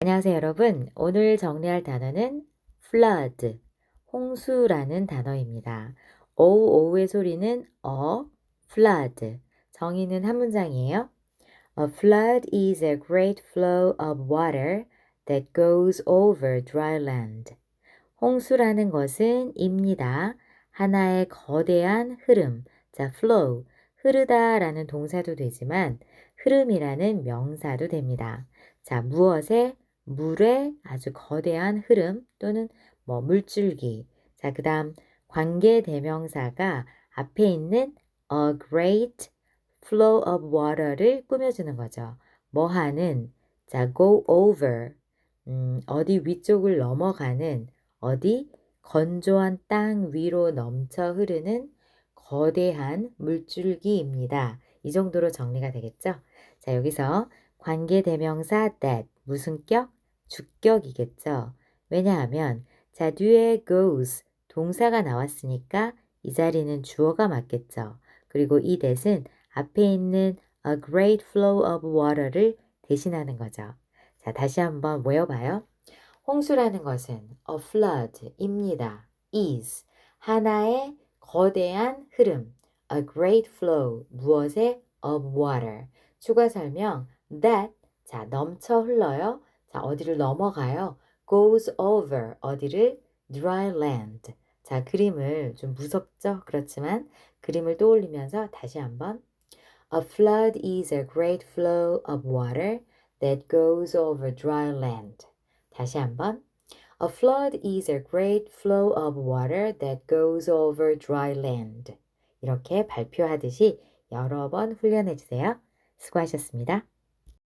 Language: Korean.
안녕하세요, 여러분. 오늘 정리할 단어는 flood, 홍수라는 단어입니다. 오오의 소리는 어, flood. 정의는 한 문장이에요. A flood is a great flow of water that goes over dry land. 홍수라는 것은 입니다. 하나의 거대한 흐름. 자, flow. 흐르다라는 동사도 되지만 흐름이라는 명사도 됩니다. 자, 무엇에 물의 아주 거대한 흐름 또는 뭐 물줄기. 자, 그 다음 관계 대명사가 앞에 있는 a great flow of water를 꾸며주는 거죠. 뭐 하는, 자, go over, 음, 어디 위쪽을 넘어가는, 어디 건조한 땅 위로 넘쳐 흐르는 거대한 물줄기입니다. 이 정도로 정리가 되겠죠? 자, 여기서 관계 대명사 that 무슨 격? 주격이겠죠. 왜냐하면 자 뒤에 goes 동사가 나왔으니까 이 자리는 주어가 맞겠죠. 그리고 이 that은 앞에 있는 a great flow of water를 대신하는 거죠. 자 다시 한번 외워봐요. 홍수라는 것은 a flood입니다. is 하나의 거대한 흐름 a great flow 무엇의 of water 추가 설명 that 자 넘쳐 흘러요. 자, 어디를 넘어가요? goes over 어디를 dry land. 자, 그림을 좀 무섭죠? 그렇지만 그림을 떠올리면서 다시 한번 A flood is a great flow of water that goes over dry land. 다시 한번 A flood is a great flow of water that goes over dry land. 이렇게 발표하듯이 여러 번 훈련해 주세요. 수고하셨습니다.